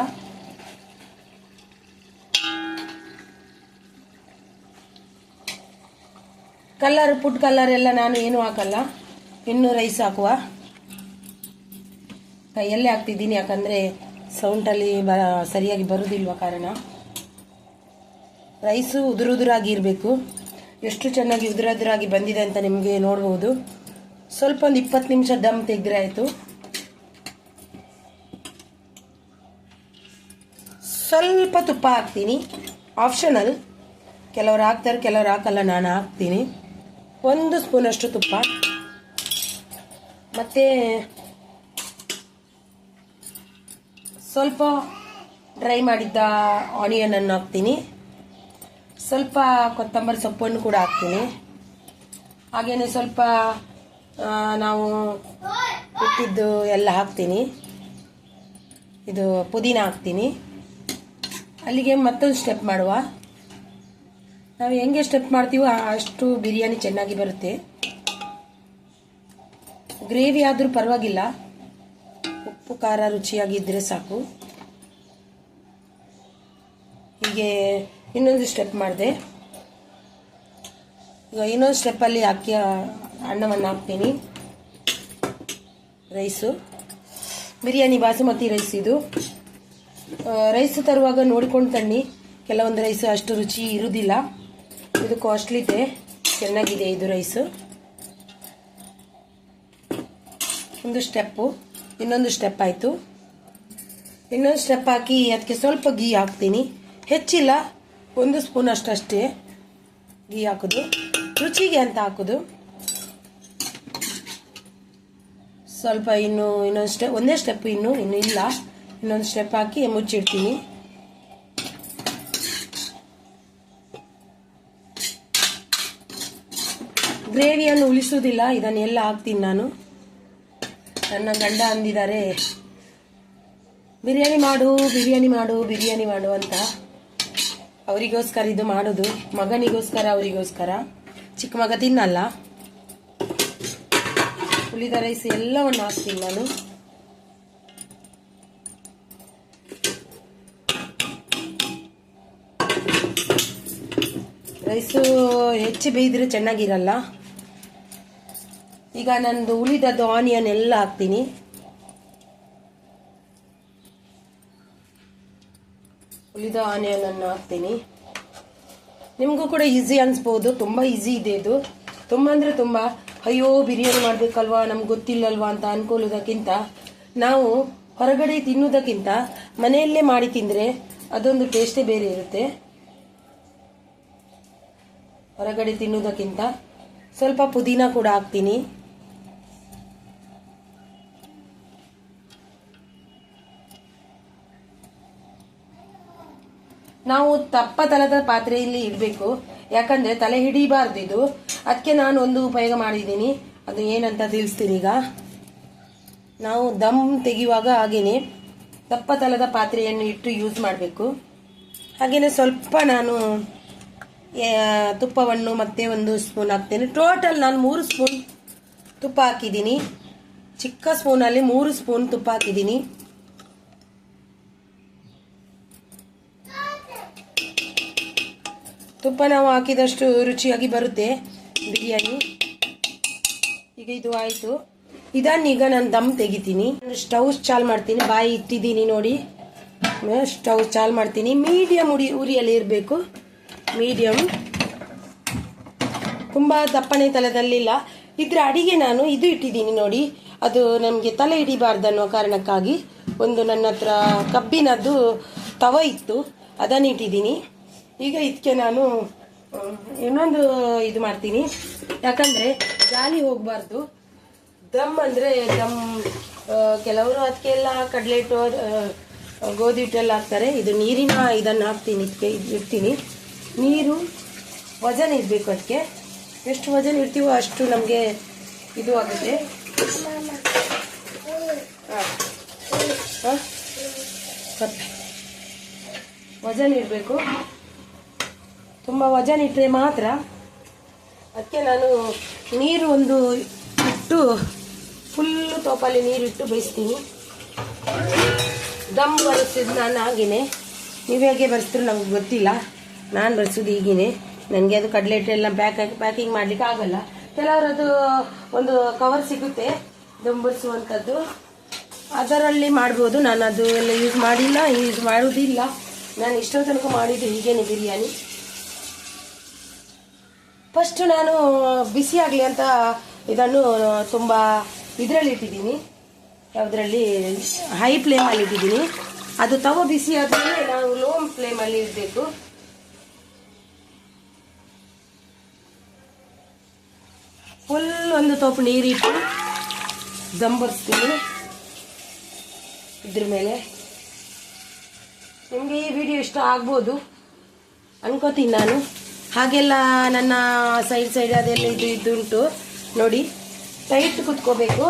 ಕಲ್ಲರ್ ಪುಟ್ ಕಲ್ಲರ್ ಎಲ್ಲ ನಾನು ಏನು ಹಾಕಲ್ಲ. ಇನ್ನು ರೈಸ್ ಹಾಕುವ. ಕೈಯಲ್ಲೇ ಹಾಕ್ತಿದ್ದೀನಿ ಯಾಕಂದರೆ ಸೌಂಡಲ್ಲಿ ಬ ಸರಿಯಾಗಿ ಬರೋದಿಲ್ವ ಕಾರಣ? ರೈಸು ಉದುರುದುರಾಗಿ ಇರಬೇಕು. ಎಷ್ಟು ಚೆನ್ನಾಗಿ ಉದುರುದುರಾಗಿ ಬಂದಿದೆ ಅಂತ ನಿಮಗೆ ನೋಡ್ಬೋದು. ಸ್ವಲ್ಪ ಒಂದು ಇಪ್ಪತ್ತು ನಿಮಿಷ ದಮ್ ತೆಗೆದ್ರೆ ಆಯಿತು. ಸ್ವಲ್ಪ ತುಪ್ಪ ಹಾಕ್ತೀನಿ. ಆಪ್ಷನಲ್. ಕೆಲವರು ಹಾಕ್ತಾರೆ, ಕೆಲವರು ಹಾಕಲ್ಲ, ನಾನು ಹಾಕ್ತೀನಿ. ಒಂದು ಸ್ಪೂನಷ್ಟು ತುಪ್ಪ. ಮತ್ತು ಸ್ವಲ್ಪ ಡ್ರೈ ಮಾಡಿದ್ದ ಆನಿಯನನ್ನು ಹಾಕ್ತೀನಿ. ಸ್ವಲ್ಪ ಕೊತ್ತಂಬರಿ ಸೊಪ್ಪನ್ನು ಕೂಡ ಹಾಕ್ತೀನಿ. ಹಾಗೆಯೇ ಸ್ವಲ್ಪ ನಾವು ಇಟ್ಟಿದ್ದು ಎಲ್ಲ ಹಾಕ್ತೀನಿ. ಇದು ಪುದೀನ ಹಾಕ್ತೀನಿ. ಅಲ್ಲಿಗೆ ಮತ್ತೊಂದು ಸ್ಟೆಪ್ ಮಾಡುವ. ನಾವು ಹೆಂಗೆ ಸ್ಟೆಪ್ ಮಾಡ್ತೀವೋ ಅಷ್ಟು ಬಿರಿಯಾನಿ ಚೆನ್ನಾಗಿ ಬರುತ್ತೆ. ಗ್ರೇವಿ ಆದರೂ ಪರವಾಗಿಲ್ಲ. ಉಪ್ಪು ಖಾರ ರುಚಿಯಾಗಿದ್ದರೆ ಸಾಕು. ಹೀಗೆ ಇನ್ನೊಂದು ಸ್ಟೆಪ್ ಮಾಡಿದೆ. ಈಗ ಇನ್ನೊಂದು ಸ್ಟೆಪ್ಪಲ್ಲಿ ಅಕ್ಕಿ ಅನ್ನವನ್ನು ಹಾಕ್ತೀನಿ. ರೈಸು. ಬಿರಿಯಾನಿ, ಬಾಸುಮತಿ ರೈಸ್ ಇದು. ರೈಸ್ ತರುವಾಗ ನೋಡ್ಕೊಂಡು ತನ್ನಿ. ಕೆಲವೊಂದು ರೈಸ್ ಅಷ್ಟು ರುಚಿ ಇರುವುದಿಲ್ಲ ಇದು ಕಾಸ್ಟ್ಲಿ ಇದೆ. ಚೆನ್ನಾಗಿದೆ ಇದು ರೈಸು. ಒಂದು ಸ್ಟೆಪ್ಪು ಇನ್ನೊಂದು ಸ್ಟೆಪ್ ಆಯಿತು. ಇನ್ನೊಂದು ಸ್ಟೆಪ್ ಹಾಕಿ ಅದಕ್ಕೆ ಸ್ವಲ್ಪ ಗೀ ಹಾಕ್ತೀನಿ. ಹೆಚ್ಚಿಲ್ಲ, ಒಂದು ಸ್ಪೂನ್ ಅಷ್ಟಷ್ಟೇ ಗೀ ಹಾಕೋದು. ರುಚಿಗೆ ಅಂತ ಹಾಕೋದು. ಸ್ವಲ್ಪ ಇನ್ನು, ಇನ್ನೊಂದು ಸ್ಟೆಪ್ ಒಂದೇ ಸ್ಟೆಪ್ ಇನ್ನು ಇನ್ನು ಇಲ್ಲ. ಇನ್ನೊಂದು ಸ್ಟೆಪ್ ಹಾಕಿ ಮುಚ್ಚಿಡ್ತೀನಿ. ಗ್ರೇವಿಯನ್ನು ಉಳಿಸೋದಿಲ್ಲ ಇದನ್ನೆಲ್ಲ ಹಾಕ್ತೀನಿ ನಾನು. ನನ್ನ ಗಂಡ ಅಂದಿದ್ದಾರೆ, ಬಿರಿಯಾನಿ ಮಾಡು ಬಿರಿಯಾನಿ ಮಾಡು ಬಿರಿಯಾನಿ ಮಾಡು ಅಂತ ಅವರಿಗೋಸ್ಕರ ಇದು ಮಾಡೋದು. ಮಗನಿಗೋಸ್ಕರ, ಅವರಿಗೋಸ್ಕರ. ಚಿಕ್ಕ ಮಗ ತಿನ್ನಲ್ಲ. ಉಳಿದ ರೈಸ್ ಎಲ್ಲವನ್ನು ಹಾಕ್ತೀನಿ ನಾನು. ರೈಸು ಹೆಚ್ಚು ಬೇಯಿದ್ರೆ ಚೆನ್ನಾಗಿರಲ್ಲ. ಈಗ ನಂದು ಉಳಿದದ್ದು ಆನಿಯನ್ ಎಲ್ಲ ಹಾಕ್ತೀನಿ. ಉಳಿದ ಆನಿಯನ್ ಅನ್ನು ಹಾಕ್ತೀನಿ. ನಿಮಗೂ ಕೂಡ ಈಸಿ ಅನಿಸ್ಬೋದು, ತುಂಬ ಈಸಿ ಇದೆ ಇದು. ತುಂಬ ಅಂದರೆ ತುಂಬ, ಅಯ್ಯೋ, ಬಿರಿಯಾನಿ ಮಾಡಬೇಕಲ್ವಾ, ನಮ್ಗೆ ಗೊತ್ತಿಲ್ಲಲ್ವಾ ಅಂತ ಅನ್ಕೊಳ್ಳೋದಕ್ಕಿಂತ ನಾವು ಹೊರಗಡೆ ತಿನ್ನೋದಕ್ಕಿಂತ ಮನೆಯಲ್ಲೇ ಮಾಡಿ ತಿಂದರೆ ಅದೊಂದು ಟೇಸ್ಟೇ ಬೇರೆ ಇರುತ್ತೆ. ಹೊರಗಡೆ ತಿನ್ನೋದಕ್ಕಿಂತ ಸ್ವಲ್ಪ ಪುದೀನ ಕೂಡ ಹಾಕ್ತೀನಿ. ನಾವು ತಪ್ಪ ತಲದ ಪಾತ್ರೆಯಲ್ಲಿ ಇಡಬೇಕು ಯಾಕಂದ್ರೆ ತಲೆ ಹಿಡಿಬಾರ್ದು ಇದು. ಅದಕ್ಕೆ ನಾನು ಒಂದು ಉಪಯೋಗ ಮಾಡಿದ್ದೀನಿ. ಅದು ಏನಂತ ತಿಳಿಸ್ತೀನಿ ಈಗ. ನಾವು ದಮ್ ತೆಗೆಯುವಾಗ ಹಾಗೇನೆ ದಪ್ಪ ತಲದ ಪಾತ್ರೆಯನ್ನು ಇಟ್ಟು ಯೂಸ್ ಮಾಡಬೇಕು. ಹಾಗೇನೆ ಸ್ವಲ್ಪ ನಾನು ತುಪ್ಪವನ್ನು ಮತ್ತೆ ಒಂದು ಸ್ಪೂನ್ ಹಾಕ್ತೇನೆ. ಟೋಟಲ್ ನಾನು ಮೂರು ಸ್ಪೂನ್ ತುಪ್ಪ ಹಾಕಿದ್ದೀನಿ. ಚಿಕ್ಕ ಸ್ಪೂನಲ್ಲಿ ಮೂರು ಸ್ಪೂನ್ ತುಪ್ಪ ಹಾಕಿದ್ದೀನಿ. ತುಪ್ಪ ನಾವು ಹಾಕಿದಷ್ಟು ರುಚಿಯಾಗಿ ಬರುತ್ತೆ ಬಿರಿಯಾನಿ. ಈಗ ಇದು ಆಯಿತು. ಇದನ್ನೀಗ ನಾನು ದಮ್ ತೆಗಿತೀನಿ. ಸ್ಟವ್ ಚಾಲ್ ಮಾಡ್ತೀನಿ. ಬಾಯಿ ಇಟ್ಟಿದ್ದೀನಿ ನೋಡಿ. ಸ್ಟವ್ ಚಾಲ್ ಮಾಡ್ತೀನಿ. ಮೀಡಿಯಮ್ ಉರಿ, ಉರಿಯಲ್ಲಿ ಇರಬೇಕು. ಮೀಡಿಯಮ್ ತುಂಬ ದಪ್ಪನೆ ತಲೆದಲ್ಲಿಲ್ಲ. ಇದ್ರ ಅಡಿಗೆ ನಾನು ಇದು ಇಟ್ಟಿದ್ದೀನಿ ನೋಡಿ. ಅದು ನಮಗೆ ತಲೆ ಹಿಡಿಬಾರ್ದು ಅನ್ನೋ ಕಾರಣಕ್ಕಾಗಿ ಒಂದು ನನ್ನ ಹತ್ರ ಕಬ್ಬಿನದ್ದು ತವ ಇತ್ತು. ಅದನ್ನು ಇಟ್ಟಿದ್ದೀನಿ. ಈಗ ಇದಕ್ಕೆ ನಾನು ಇನ್ನೊಂದು ಇದು ಮಾಡ್ತೀನಿ. ಯಾಕಂದರೆ ಗಾಳಿ ಹೋಗಬಾರ್ದು. ದಮ್ ಅಂದರೆ ದಮ್ ಕೆಲವರು ಕೆಲವರು ಅದಕ್ಕೆಲ್ಲ ಕಡಲೆ ಹಿಟ್ಟು ಗೋಧಿ ಹಿಟ್ಟೆಲ್ಲ ಹಾಕ್ತಾರೆ. ಇದು ನೀರಿನ ಇದನ್ನು ಹಾಕ್ತೀನಿ ಇದಕ್ಕೆ ಇದು ಇಡ್ತೀನಿ. ನೀರು, ವಜನ್ ಇರಬೇಕು ಅದಕ್ಕೆ ಎಷ್ಟು ವಜನ್ ಇಡ್ತೀವೋ ಅಷ್ಟು ನಮಗೆ ಇದು ಆಗುತ್ತೆ. ಹಾಂ ವಜನ್ ಇರಬೇಕು ತುಂಬ ವಜನ್ ಇಟ್ಟರೆ ಮಾತ್ರ ಅದಕ್ಕೆ ನಾನು ನೀರು ಒಂದು ಇಟ್ಟು ಫುಲ್ಲು ತೋಪಲ್ಲಿ ನೀರಿಟ್ಟು ಬೇಯಿಸ್ತೀನಿ. ದಮ್ ಬರೆಸಿದ್ದು ನಾನು ಹಾಗೇನೆ. ನೀವು ಹೇಗೆ ಬರೆಸಿದ್ರು ನಮ್ಗೆ ಗೊತ್ತಿಲ್ಲ. ನಾನು ಬರೆಸೋದು ಈಗೇನೆ ನನಗೆ ಅದು ಕಡಲೆ ಹಿಟ್ಟೆಲ್ಲ ಪ್ಯಾಕ್ ಪ್ಯಾಕಿಂಗ್ ಮಾಡಲಿಕ್ಕೆ ಆಗಲ್ಲ. ಅದು ಒಂದು ಕವರ್ ಸಿಗುತ್ತೆ, ದಮ್ ಬರೆಸುವಂಥದ್ದು ಅದರಲ್ಲಿ ಮಾಡ್ಬೋದು. ನಾನು ಅದು ಎಲ್ಲ ಯೂಸ್ ಮಾಡಿಲ್ಲ ಯೂಸ್ ಮಾಡೋದಿಲ್ಲ. ನಾನು ಇಷ್ಟೋ ತನಕ ಮಾಡಿದ್ದು ಹೀಗೇನೆ ಬಿರಿಯಾನಿ. ಫಸ್ಟ್ ನಾನು ಬಿಸಿ ಆಗಲಿ ಅಂತ ಇದನ್ನು ತುಂಬ ಇದರಲ್ಲಿ ಇಟ್ಟಿದ್ದೀನಿ. ಯಾವುದರಲ್ಲಿ? ಹೈ ಫ್ಲೇಮಲ್ಲಿ ಇಟ್ಟಿದ್ದೀನಿ. ಅದು ತವ ಬಿಸಿ ಆದಮೇಲೆ ನಾವು ಲೋ ಫ್ಲೇಮಲ್ಲಿ ಇಡಬೇಕು. ಫುಲ್ ಒಂದು ತೋಪು ನೀರಿಟ್ಟು ದಂಬರ್ಸ್ತೀನಿ. ಇದ್ರ ಮೇಲೆ. ನಿಮಗೆ ಈ ವಿಡಿಯೋ ಇಷ್ಟ ಆಗ್ಬೋದು. ಅನ್ಕೋತೀನಿ ನಾನು. ಹಾಗೆಲ್ಲ ನನ್ನ ಸೈಡ್ ಸೈಡ್ ಅದೆಲ್ಲ ಇದು ಇದು ಉಂಟು ನೋಡಿ ಟೈಟ್ ಕುತ್ಕೋಬೇಕು.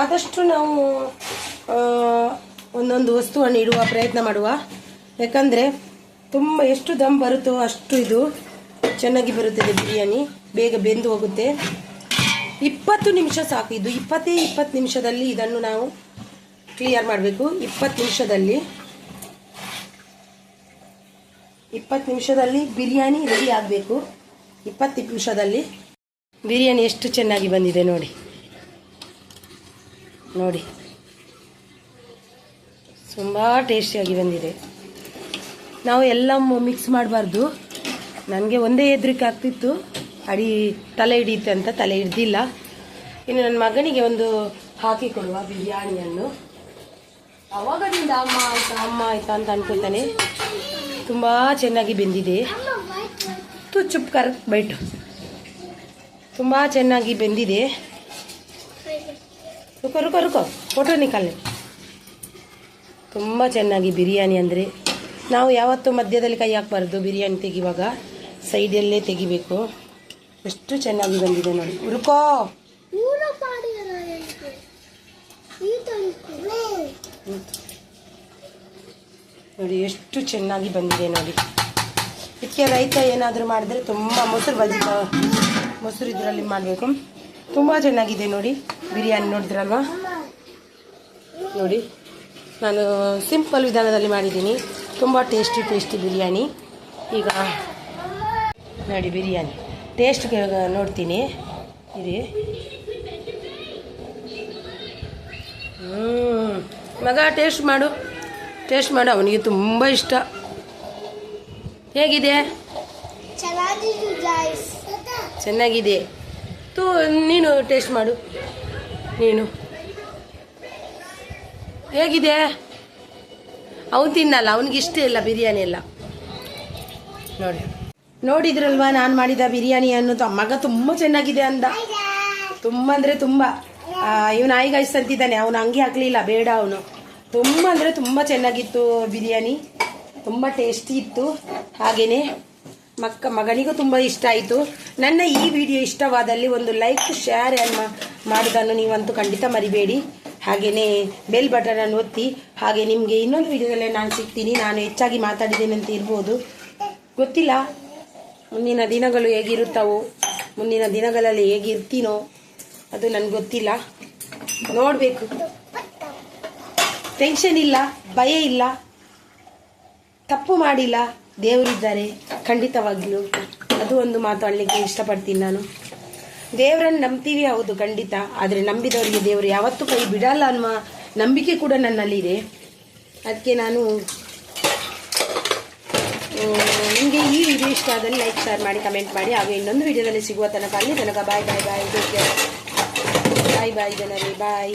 ಆದಷ್ಟು ನಾವು ಒಂದೊಂದು ವಸ್ತುವನ್ನು ಇಡುವ ಪ್ರಯತ್ನ ಮಾಡುವ. ಯಾಕಂದರೆ ತುಂಬ ಎಷ್ಟು ದಮ್ ಬರುತ್ತೋ ಅಷ್ಟು ಇದು ಚೆನ್ನಾಗಿ ಬರುತ್ತದೆ ಬಿರಿಯಾನಿ. ಬೇಗ ಬೆಂದು ಹೋಗುತ್ತೆ. ಇಪ್ಪತ್ತು ನಿಮಿಷ ಸಾಕು. ಇದು ಇಪ್ಪತ್ತೇ ಇಪ್ಪತ್ತು ನಿಮಿಷದಲ್ಲಿ ಇದನ್ನು ನಾವು ಕ್ಲಿಯರ್ ಮಾಡಬೇಕು. ಇಪ್ಪತ್ತು ನಿಮಿಷದಲ್ಲಿ. ಇಪ್ಪತ್ತು ನಿಮಿಷದಲ್ಲಿ ಬಿರಿಯಾನಿ ರೆಡಿ ಆಗಬೇಕು. ಇಪ್ಪತ್ತು ನಿಮಿಷದಲ್ಲಿ ಬಿರಿಯಾನಿ ಎಷ್ಟು ಚೆನ್ನಾಗಿ ಬಂದಿದೆ ನೋಡಿ. ನೋಡಿ. ತುಂಬ ಟೇಸ್ಟಿಯಾಗಿ ಬಂದಿದೆ. ನಾವು ಎಲ್ಲ ಮಿಕ್ಸ್ ಮಾಡಬಾರ್ದು. ನನಗೆ ಒಂದೇ ಹೆದ್ರಿಕೆ ಆಗ್ತಿತ್ತು. ಅಡಿ ತಲೆ ಹಿಡಿಯುತ್ತೆ ಅಂತ ತಲೆ ಹಿಡ್ದಿಲ್ಲ. ಇನ್ನು ನನ್ನ ಮಗನಿಗೆ ಒಂದು ಹಾಕಿ ಕೊಡುವ ಬಿರಿಯಾನಿಯನ್ನು. ಅವಾಗದಿಂದ ಅಮ್ಮ ಆಯ್ತಾ ಅಮ್ಮ ಆಯ್ತಾ ಅಂತ ಅನ್ಕೋತಾನೆ ತುಂಬ ಚೆನ್ನಾಗಿ ಬೆಂದಿದೆ. ತು ಚುಪ್ ಕರ್ ಬೈಟು. ತುಂಬ ಚೆನ್ನಾಗಿ ಬೆಂದಿದೆ. ರುಕೋ ರುಕೋ ರುಕೋ. ಫೋಟೋ ನಿಕಾಲೆ ತುಂಬ ಚೆನ್ನಾಗಿ ಬಿರಿಯಾನಿ ಅಂದರೆ. ನಾವು ಯಾವತ್ತೂ ಮಧ್ಯದಲ್ಲಿ ಕೈ ಹಾಕ್ಬಾರ್ದು ಬಿರಿಯಾನಿ ತೆಗಿವಾಗ. ಸೈಡಲ್ಲೇ ತೆಗಿಬೇಕು. ಎಷ್ಟು ಚೆನ್ನಾಗಿ ಬಂದಿದೆ ನೋಡಿ. ಹುರುಕೋ ಊರ ನೋಡಿ, ಎಷ್ಟು ಚೆನ್ನಾಗಿ ಬಂದಿದೆ ನೋಡಿ. ಇದಕ್ಕೆ ರೈತ ಏನಾದರೂ ಮಾಡಿದ್ರೆ ತುಂಬ ಮೊಸರು ಬಜ್ಜಿ ಮೊಸರು ಇದರಲ್ಲಿ ಮಾಡಬೇಕು. ತುಂಬ ಚೆನ್ನಾಗಿದೆ ನೋಡಿ, ಬಿರಿಯಾನಿ ನೋಡಿದ್ರಲ್ವಾ? ನೋಡಿ, ನಾನು ಸಿಂಪಲ್ ವಿಧಾನದಲ್ಲಿ ಮಾಡಿದ್ದೀನಿ. ತುಂಬ ಟೇಸ್ಟಿ ಟೇಸ್ಟಿ ಬಿರಿಯಾನಿ. ಈಗ ನೋಡಿ, ಬಿರಿಯಾನಿ. ಟೇಸ್ಟ್ ನೋಡ್ತೀನಿ. ಇದೆ. ಮಗ ಟೇಸ್ಟ್ ಮಾಡು. ಟೇಸ್ಟ್ ಮಾಡು, ಅವನಿಗೆ ತುಂಬ ಇಷ್ಟ. ಹೇಗಿದೆ? ಚೆನ್ನಾಗಿದೆ. ತೂ, ನೀನು ಟೇಸ್ಟ್ ಮಾಡು. ನೀನು. ಹೇಗಿದೆ? ಅವನು ತಿನ್ನಲ್ಲ, ಅವನಿಗೆ ಇಷ್ಟ ಇಲ್ಲ ಬಿರಿಯಾನಿ ಎಲ್ಲ. ನೋಡಿ. ನೋಡಿದ್ರಲ್ವಾ, ನಾನು ಮಾಡಿದ ಬಿರಿಯಾನಿಯನ್ನು ಆ ಮಗ ತುಂಬ ಚೆನ್ನಾಗಿದೆ ಅಂದ. ತುಂಬ ಅಂದರೆ ತುಂಬ. ಇವನು ಆಯ್ಗಾಯ್ಸ್ ಅಂತಿದ್ದಾನೆ, ಅವನು ಹಂಗೆ ಹಾಕಲಿಲ್ಲ, ಬೇಡ ಅವನು. ತುಂಬ ಅಂದರೆ ತುಂಬ ಚೆನ್ನಾಗಿತ್ತು ಬಿರಿಯಾನಿ. ತುಂಬ ಟೇಸ್ಟಿ ಇತ್ತು. ಹಾಗೇ ಮಕ್ಕ ಮಗನಿಗೂ ತುಂಬ ಇಷ್ಟ ಆಯಿತು. ನನ್ನ ಈ ವಿಡಿಯೋ ಇಷ್ಟವಾದಲ್ಲಿ ಒಂದು ಲೈಕ್ ಶೇರ್ ಮಾಡೋದನ್ನು ನೀವಂತೂ ಖಂಡಿತ ಮರಿಬೇಡಿ. ಹಾಗೆಯೇ ಬೆಲ್ ಬಟನನ್ನು ಒತ್ತಿ, ಹಾಗೆ ನಿಮಗೆ ಇನ್ನೊಂದು ವಿಡಿಯೋದಲ್ಲೇ ನಾನು ಸಿಗ್ತೀನಿ. ನಾನು ಹೆಚ್ಚಾಗಿ ಮಾತಾಡಿದ್ದೇನೆ ಅಂತ ಇರ್ಬೋದು. ಗೊತ್ತಿಲ್ಲ ಮುಂದಿನ ದಿನಗಳು ಹೇಗಿರುತ್ತವೋ, ಮುಂದಿನ ದಿನಗಳಲ್ಲಿ ಹೇಗಿರ್ತೀನೋ, ಅದು ನನಗೆ ಗೊತ್ತಿಲ್ಲ. ನೋಡಬೇಕು. ಟೆನ್ಷನ್ ಇಲ್ಲ, ಭಯ ಇಲ್ಲ, ತಪ್ಪು ಮಾಡಿಲ್ಲ, ದೇವರಿದ್ದಾರೆ ಖಂಡಿತವಾಗ್ಲೂ ಅದು ಒಂದು ಮಾತು ಮಾತಾಡಲಿಕ್ಕೆ ಇಷ್ಟಪಡ್ತೀನಿ ನಾನು. ದೇವರನ್ನು ನಂಬ್ತೀವಿ ಹೌದು, ಖಂಡಿತ. ಆದರೆ ನಂಬಿದವರಿಗೆ ದೇವರು ಯಾವತ್ತೂ ಕೈ ಬಿಡಲ್ಲ ಅನ್ನುವ ನಂಬಿಕೆ ಕೂಡ ನನ್ನಲ್ಲಿದೆ. ಅದಕ್ಕೆ ನಾನು ನಿಮಗೆ ಈ ವಿಡಿಯೋ ಇಷ್ಟ ಆದಲ್ಲಿ ಲೈಕ್ ಶೇರ್ ಮಾಡಿ ಕಮೆಂಟ್ ಮಾಡಿ. ಹಾಗೂ ಇನ್ನೊಂದು ವಿಡಿಯೋದಲ್ಲಿ ಸಿಗುವ ತನಕ ಅಲ್ಲಿ ತನಕ ಬಾಯ್ ಬಾಯ್ ಬಾಯ್ ಬಾಯ್ ಬಾಯ್ ಜನರಿ. ಬಾಯ್